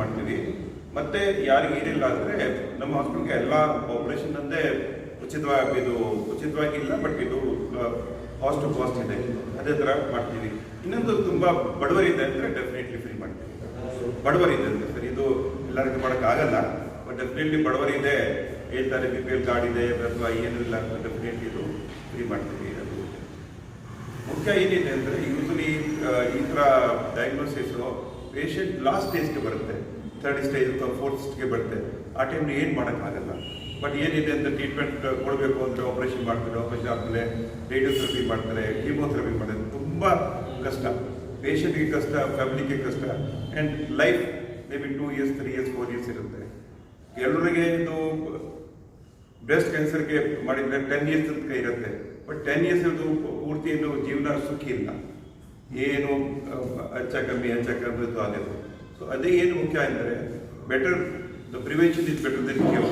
ಮಾಡ್ತೀವಿ. ಮತ್ತೆ ಯಾರಿಗೆ ಏನಿಲ್ಲ ಅಂದ್ರೆ ನಮ್ಮ ಹಾಸ್ಪಿಟಲ್ಗೆ ಎಲ್ಲ ಆಪರೇಷನ್ ಅಂದೇ ಉಚಿತವಾಗಿ ಇದು ಉಚಿತವಾಗಿ ಇಲ್ಲ ಬಟ್ ಇದು ಕಾಸ್ಟ್ ಟು ಕಾಸ್ಟ್ ಇದೆ. ಅದೇ ತರ ಮಾಡ್ತೀವಿ. ಇನ್ನೊಂದು ತುಂಬ ಬಡವರಿದೆ ಅಂದರೆ ಡೆಫಿನೆಟ್ಲಿ ಫ್ರೀ ಮಾಡ್ತೀವಿ. ಬಡವರಿದೆ ಅಂದರೆ ಸರ್ ಇದು ಎಲ್ಲರಿಗೂ ಮಾಡೋಕ್ಕಾಗಲ್ಲ ಬಟ್ ಡೆಫಿನೆಟ್ಲಿ ಬಡವರಿದೆ ಹೇಳ್ತಾರೆ ಬಿ ಪಿ ಎಲ್ ಕಾರ್ಡ್ ಇದೆ, ಅಥವಾ ಏನೂ ಇಲ್ಲ ಡೆಫಿನೆಟ್ಲಿ ಇದು ಫ್ರೀ ಮಾಡ್ತೀವಿ. ಮುಖ್ಯ ಏನಿದೆ ಅಂದ್ರೆ ಈ ತರ ಡಯಾಗ್ನೋಸಿಸು ಪೇಷಂಟ್ ಲಾಸ್ಟ್ ಸ್ಟೇಜ್ಗೆ ಬರುತ್ತೆ. ಥರ್ಡ್ ಸ್ಟೇಜ್ ಅಥವಾ ಫೋರ್ತ್ ಸ್ಟೇಜ್ಗೆ ಬರುತ್ತೆ. ಆ ಟೈಮ್ಲಿ ಏನು ಮಾಡೋಕ್ಕಾಗಲ್ಲ ಬಟ್ ಏನಿದೆ ಅಂತ ಟ್ರೀಟ್ಮೆಂಟ್ ಕೊಡಬೇಕು ಅಂದರೆ ಆಪರೇಷನ್ ಮಾಡ್ತಾರೆ ಆಪರೇಷನ್ ಆದಮೇಲೆ ರೇಡಿಯೋಥೆರಪಿ ಮಾಡ್ತಾರೆ ಕೀಮೋಥೆರಪಿ ಮಾಡ್ತಾರೆ. ತುಂಬ ಕಷ್ಟ. ಪೇಷಂಟ್ಗೆ ಕಷ್ಟ ಫ್ಯಾಮಿಲಿಗೆ ಕಷ್ಟ. And life may be two years three years four years ಇರುತ್ತೆ. ಎಲ್ಲರಿಗೆ ಇದು ಬ್ರೆಸ್ಟ್ ಕ್ಯಾನ್ಸರ್ಗೆ ಮಾಡಿದರೆ ಟೆನ್ ಇಯರ್ಸ್ ಅಂತ ಇರುತ್ತೆ. ಬಟ್ ಟೆನ್ ಇಯರ್ಸ್ ಅದು ಪೂರ್ತಿ ಜೀವನ ಸುಖಿ ಇಲ್ಲ. ಏನು ಹೆಚ್ಚ ಕಮ್ಮಿ ಹೆಚ್ಚ ಕಮ್ಮಿ ಆಗೋದು ಸೊ ಅದೇ ಏನು ಮುಖ್ಯ ಅಂದರೆ better the prevention is better than cure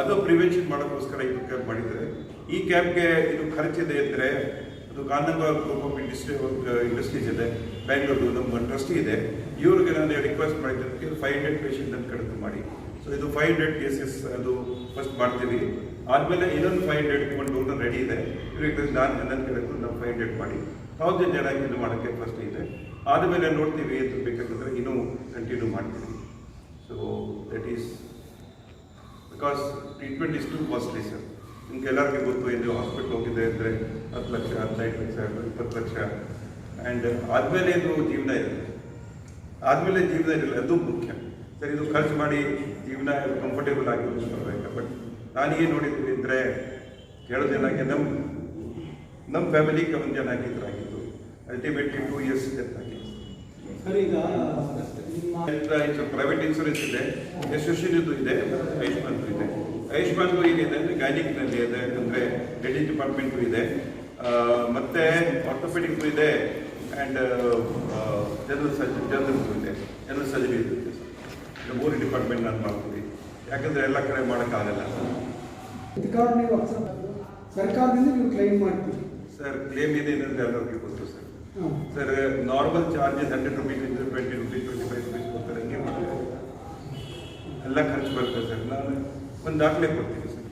ಅದು ಪ್ರಿವೆನ್ಷನ್ ಮಾಡೋಕ್ಕೋಸ್ಕರ ಇದು ಕ್ಯಾಂಪ್ ಮಾಡಿದ್ದಾರೆ. ಈ ಕ್ಯಾಂಪ್ಗೆ ಇದು ಖರ್ಚಿದೆ ಅಂದರೆ ಅದು ಕಾನಂಗ ಗ್ರೂಪ್ ಆಫ್ ಇಂಡಸ್ಟ್ರಿ ಇಂಡಸ್ಟ್ರೀಸ್ ಇದೆ. ಬ್ಯಾಂಗ್ಳೂರು ನಮ್ಮ ಟ್ರಸ್ಟಿ ಇದೆ. ಇವ್ರಿಗೆ ನಾನು ರಿಕ್ವೆಸ್ಟ್ ಮಾಡಿದ್ದಕ್ಕೆ ಫೈವ್ ಹಂಡ್ರೆಡ್ ಪೇಷಂಟ್ ಅಂತ ಕಡಿಮೆ ಮಾಡಿ. ಸೊ ಇದು ಫೈವ್ ಹಂಡ್ರೆಡ್ ಕೇಸಸ್ ಅದು ಫಸ್ಟ್ ಮಾಡ್ತೀವಿ. ಆದಮೇಲೆ ಇನ್ನೊಂದು ಫೈವ್ ಹಂಡ್ರೆಡ್ ಒಂದು ಡೋನರ್ ರೆಡಿ ಇದೆ. ಇವ್ರಿಗೆ ನಾನು ನನ್ನ ಕಡೆದು ನಾವು ಫೈವ್ ಹಂಡ್ರೆಡ್ ಮಾಡಿ. ತೌಸಂಡ್ ಜನ ಇದು ಮಾಡೋಕ್ಕೆ ಫಸ್ಟ್ ಇದೆ. ಆದಮೇಲೆ ನೋಡ್ತೀವಿ ಅಂತ ಬೇಕಂತಂದರೆ ಇನ್ನೂ ಕಂಟಿನ್ಯೂ ಮಾಡ್ತೀವಿ. So that is because treatment is too costly sir ನಿಮ್ಗೆ ಎಲ್ಲರಿಗೂ ಗೊತ್ತು ಇದು ಹಾಸ್ಪಿಟ್ಲ್ ಹೋಗಿದೆ ಅಂದರೆ ಹತ್ತು ಲಕ್ಷ, ಹದಿನೈದು ಲಕ್ಷ, ಇಪ್ಪತ್ತು ಲಕ್ಷ. ಆ್ಯಂಡ್ ಆದಮೇಲೆ ಇದು ಜೀವನ ಇದೆ ಆದಮೇಲೆ ಜೀವನ ಇರಲ್ಲ, ಅದು ಮುಖ್ಯ. ಸರ್ ಇದು ಖರ್ಚು ಮಾಡಿ ಜೀವನ ಕಂಫರ್ಟೇಬಲ್ ಆಗಿ ಬರಬೇಕು ಬಟ್ ನಾನು ಏನು ನೋಡಿದ್ವಿ ಅಂದರೆ ಕೇಳೋದೇನಾಗಿ ನಮ್ಮ ನಮ್ಮ ಫ್ಯಾಮಿಲಿಗೆ ಒಂದು ಜನ ಆಗಿದ್ರು. Ultimately two years death sir ಈಗ ನಿಮ್ಮ ಪ್ರೈವೇಟ್ ಇನ್ಶೂರೆನ್ಸ್ ಇದೆ ಯಶಸ್ವಿನಿದು ಇದು ಇದೆ ಆಯುಷ್ಮಾನ್ ಇದೆ. ಆಯುಷ್ಮಾನ್ ಏನಿದೆ ಅಂದರೆ ಗೈನಿಕ್ನಲ್ಲಿ ಇದೆ ಅಂದರೆ ಲೇಡೀಸ್ ಡಿಪಾರ್ಟ್ಮೆಂಟು ಇದೆ. ಮತ್ತು ಮತ್ತೆ ಆರ್ಥೋಪೆಡಿಕ್ ಇದೆ ಆ್ಯಂಡ್ ಜನರಲ್ ಸರ್ಜರಿ ಜನರಲ್ ಇದೆ. ಜನರಲ್ ಸರ್ಜರಿ ಇದೆ ಸರ್. ಮೂರು ಡಿಪಾರ್ಟ್ಮೆಂಟ್ ನಾನು ಮಾಡ್ತೀವಿ ಯಾಕಂದರೆ ಎಲ್ಲ ಕಡೆ ಮಾಡೋಕ್ಕಾಗಲ್ಲ ಸರ್ಕಾರದಿಂದ ನೀವು ಕ್ಲೈಮ್ ಮಾಡ್ತೀವಿ ಸರ್ ಕ್ಲೇಮ್ ಇದೆ ಅಂದರೆ ಎಲ್ಲರಿಗೂ ಗೊತ್ತು sir. Sir normal charges hundred rupees ಇದ್ರೆ twenty rupees twenty five rupees ಕೊಡ್ತಾರೆ, ಹಂಗೆ ಎಲ್ಲ ಖರ್ಚು ಬರುತ್ತೆ ಸರ್. ನಾನು ಒಂದು ದಾಖಲೆ ಕೊಡ್ತೀನಿ sir.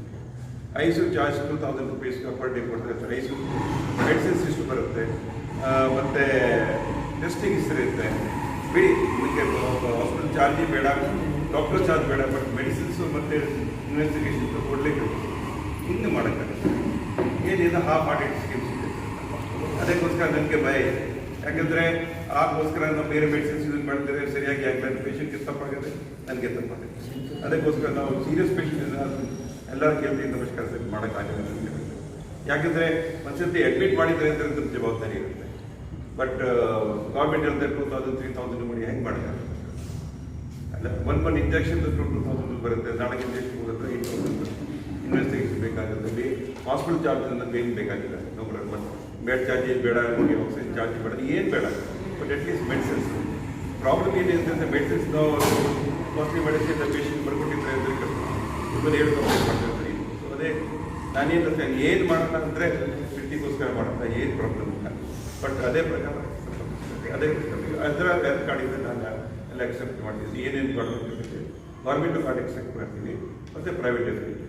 ICU charge two thousand rupees per day ಕೊಡ್ತಾರೆ ಸರ್. ಐಸು ಮೆಡಿಸಿನ್ಸ್ ಇಷ್ಟು ಬರುತ್ತೆ. ಮತ್ತು ಟೆಸ್ಟಿಂಗ್ ಇರುತ್ತೆ. ಬಿಡಿ, ನಿಮಗೆ ಹಾಸ್ಪಿಟಲ್ ಚಾರ್ಜಿ ಬೇಡ. ಡಾಕ್ಟರ್ ಚಾರ್ಜ್ ಬೇಡ ಬಟ್ ಮೆಡಿಸಿನ್ಸು ಮತ್ತು ಇನ್ವೆಸ್ಟಿಗೇಷನ್ ಕೊಡಲೇಬೇಕು ಹಿಂದೆ ಮಾಡೋಕ್ಕಾಗುತ್ತೆ. ಏನಿದೆ ಹಾಫ್ ಇದೆ ಅದಕ್ಕೋಸ್ಕರ ನನಗೆ ಭಯ ಇದೆ. ಯಾಕಂದರೆ ಆಗೋಸ್ಕರ ನಾವು ಬೇರೆ ಮೆಡಿಸಿನ್ಸ್ ಯೂಸ್ ಮಾಡಿದ್ರೆ ಸರಿಯಾಗಿ ಆಗಲ್ಲ ಪೇಷಂಟ್ಗೆ ತಪ್ಪಾಗುತ್ತೆ, ನನಗೆ ತಪ್ಪಾಗುತ್ತೆ. ಅದಕ್ಕೋಸ್ಕರ ನಾವು ಸೀರಿಯಸ್ ಪೇಷಂಟ್ ಎಲ್ಲರ ಕೇಳ್ತೀವಿ ನಮಸ್ಕಾರ ಮಾಡೋಕ್ಕಾಗಲ್ಲ ನನಗೆ ಯಾಕಂದರೆ ಒಂದ್ಸತಿ ಅಡ್ಮಿಟ್ ಮಾಡಿದ್ರೆ ಅಂದರೆ ನಮ್ಮ ಜವಾಬ್ದಾರಿ ಇರುತ್ತೆ. ಬಟ್ ಗೌರ್ಮೆಂಟ್ ಹೇಳ್ತಾರೆ ಟೂ ತೌಸಂಡ್ ತ್ರೀ ತೌಸಂಡ್ ಮಾಡಿ ಹೆಂಗೆ ಮಾಡೋಕ್ಕಾಗುತ್ತೆ ಅಲ್ಲ one one injection two two thousand ಬರುತ್ತೆ. ನಾಳೆ ಇಂಜೆಕ್ಷನ್ ಬರುತ್ತೆ ಏಟ್ ತೌಸಂಡ್ ಇನ್ವೆಸ್ಟಿಗೇಷನ್ ಬೇಕಾಗುತ್ತೆ. ಹಾಸ್ಪಿಟಲ್ ಚಾರ್ಜ್ ನನಗೆ ಏನು ಬೇಕಾಗಿಲ್ಲ. ನೋ ಬಟ್ ಬೆಡ್ ಚಾರ್ಜ್ ಏನು ಬೇಡ ನಮಗೆ ಆಕ್ಸಿಜನ್ ಚಾರ್ಜ್ ಬೇಡ ಏನು ಬೇಡ. ಬಟ್ ಅಟ್ಲೀಸ್ಟ್ ಮೆಡಿಸಿನ್ಸ್ ಪ್ರಾಬ್ಲಮ್ ಏನಿದೆ ಅಂತಂದರೆ ಮೆಡಿಸಿನ್ಸ್ ನಾವು ಕಾಸ್ಟ್ಲಿ ಮೆಡಿಸಿನ್ ಪೇಷಂಟ್ ಬರ್ಕೊಟ್ಟಿದ್ರೆ ಅಂದರೆ ನಿಮ್ಮಲ್ಲಿ ಹೇಳಿ. ಕಂಪ್ಲೇಂಟ್ ಮಾಡ್ತಿರ್ತಾರೆ ಸೊ ಅದೇ ನಾನೇನು ಅಂತ ಏನು ಮಾಡೋಣ ಅಂದರೆ ಸಿಟ್ಟಿಗೋಸ್ಕರ ಮಾಡೋಣ ಏನು ಪ್ರಾಬ್ಲಮ್ ಇಲ್ಲ. ಬಟ್ ಅದೇ ಪ್ರಕಾರ ಅದೇ ಅದರ ಹೆಲ್ತ್ ಕಾರ್ಡ್ ಇದೆ ನಾನು ಎಲ್ಲ ಎಕ್ಸೆಪ್ಟ್ ಮಾಡ್ತೀನಿ. ಏನೇನು ಗೌರ್ಮೆಂಟ್ ಕಾರ್ಡ್ ಎಕ್ಸೆಪ್ಟ್ ಮಾಡ್ತೀನಿ. ಮತ್ತು ಪ್ರೈವೇಟ್ ಇರುತ್ತೆ